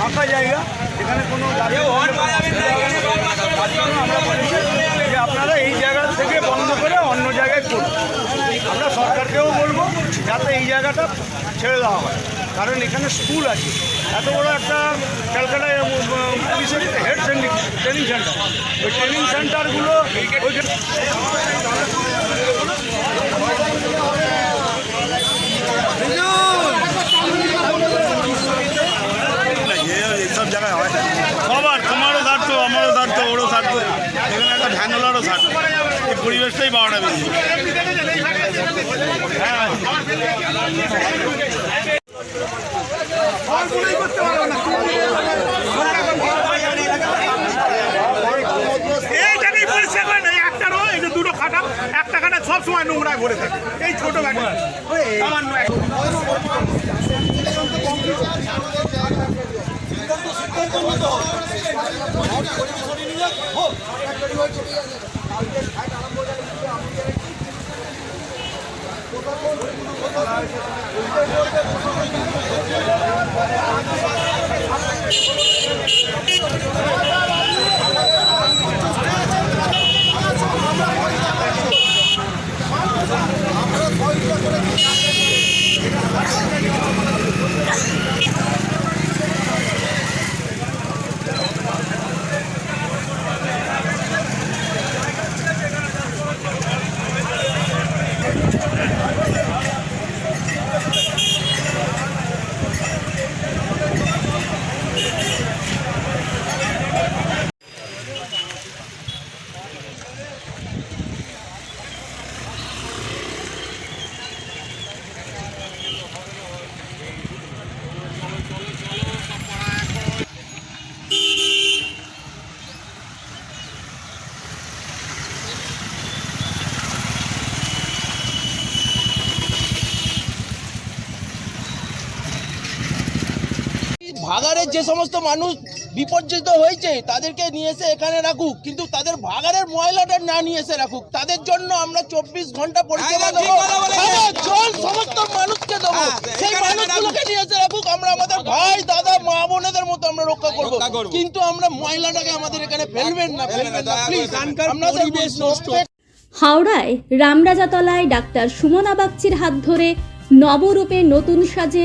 ফাঁকা জায়গা এখানে কোনো আমরা বলেছি যে আপনারা এই জায়গা থেকে বন্ধ করে অন্য জায়গায় করুন। আমরা সরকারকেও বলব যাতে এই জায়গাটা ছেড়ে দেওয়া হয়। কারণ এখানে স্কুল আছে। এত বড় একটা ক্যালকাটা পুলিশের হেড ট্রেনিং ট্রেনিং সেন্টার। ওই ট্রেনিং সেন্টারগুলো ওইখানে এখানে একটা ভ্যানোলারও স্বার্থ এই পরিবেশটাই বারোটা বেশি হ্যাঁ। এইটাকেই পরিষ্কার করে না একটা রো এই যে দুটো খাটা একটা খাটা সব সময় নোংরায় ভরে থাকে। এই ছোট গাড়ি সামান্য এক- ভাগাড়ের যে সমস্ত মানুষ বিপর্যস্ত হয়েছে তাদেরকে নিয়ে এসে এখানে রাখুক। কিন্তু তাদের ভাগাড়ের ময়লাটা না নিয়ে এসে রাখুক। তাদের জন্য আমরা চব্বিশ ঘণ্টা পরিষেবা দেবো। জল সমস্ত মানুষকে দেবো। সেই মানুষগুলোকে নিয়ে এসে রাখুক। আমরা আমাদের ভাই দাদা মা বোনেদের মতো আমরা রক্ষা করব। কিন্তু আমরা ময়লাটাকে আমাদের এখানে ফেলবেন না ফেলবেন না প্লিজ আমরা পরিবেশ নষ্ট। হাওড়ায় রামরাজাতলায় ডাক্তার সুমনা বাগচির হাত ধরে নবরূপে নতুন সাজে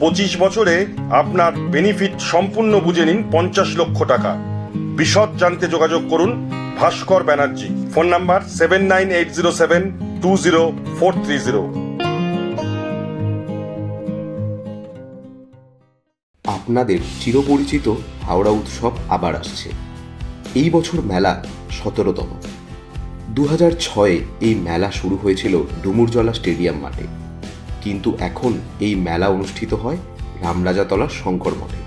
পঁচিশ বছরে আপনার বেনিফিট সম্পূর্ণ বুঝে নিন পঞ্চাশ লক্ষ টাকা। বিশদ জানতে যোগাযোগ করুন Bhaskar Banerjee. Phone number seven nine eight zero seven two zero four three zero. আপনাদের চিরপরিচিত হাওড়া উৎসব আবার আসছে। এই বছর মেলা সতেরোতম। দু হাজার ছয়ে এই মেলা শুরু হয়েছিল ডুমুরজলা স্টেডিয়াম মাঠে। কিন্তু এখন এই মেলা অনুষ্ঠিত হয় রামরাজাতলার শঙ্কর মঠে।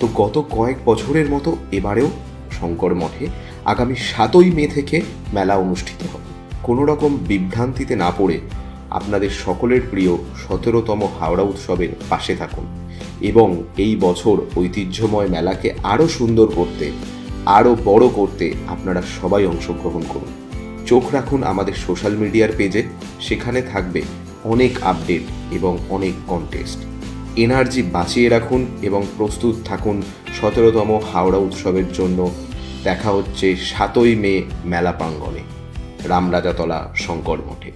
তো গত কয়েক বছরের মতো এবারেও শঙ্কর মঠে আগামী সাতই মে থেকে মেলা অনুষ্ঠিত হবে। কোনো রকম বিভ্রান্তিতে না পড়ে আপনাদের সকলের প্রিয় সতেরোতম হাওড়া উৎসবের পাশে থাকুন এবং এই বছর ঐতিহ্যময় মেলাকে আরও সুন্দর করতে, আরও বড় করতে আপনারা সবাই অংশগ্রহণ করুন। চোখ রাখুন আমাদের সোশ্যাল মিডিয়ার পেজে, সেখানে থাকবে অনেক আপডেট এবং অনেক কন্টেস্ট এনার্জি বাঁচিয়ে রাখুন এবং প্রস্তুত থাকুন সতেরোতম হাওড়া উৎসবের জন্য। দেখা হচ্ছে সাতই মে মেলা প্রাঙ্গণে। রামরাজাতলা শঙ্কর মঠে।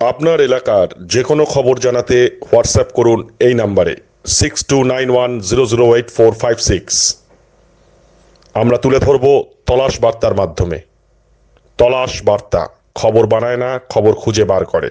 আপনার এলাকার যে কোনো খবর জানাতে হোয়াটসঅ্যাপ করুন এই নাম্বারে six two nine one zero zero eight four five six আমরা তুলে ধরব তলাশ বার্তার মাধ্যমে। তলাশ বার্তা, খবর বানায় না, খবর খুঁজে বার করে।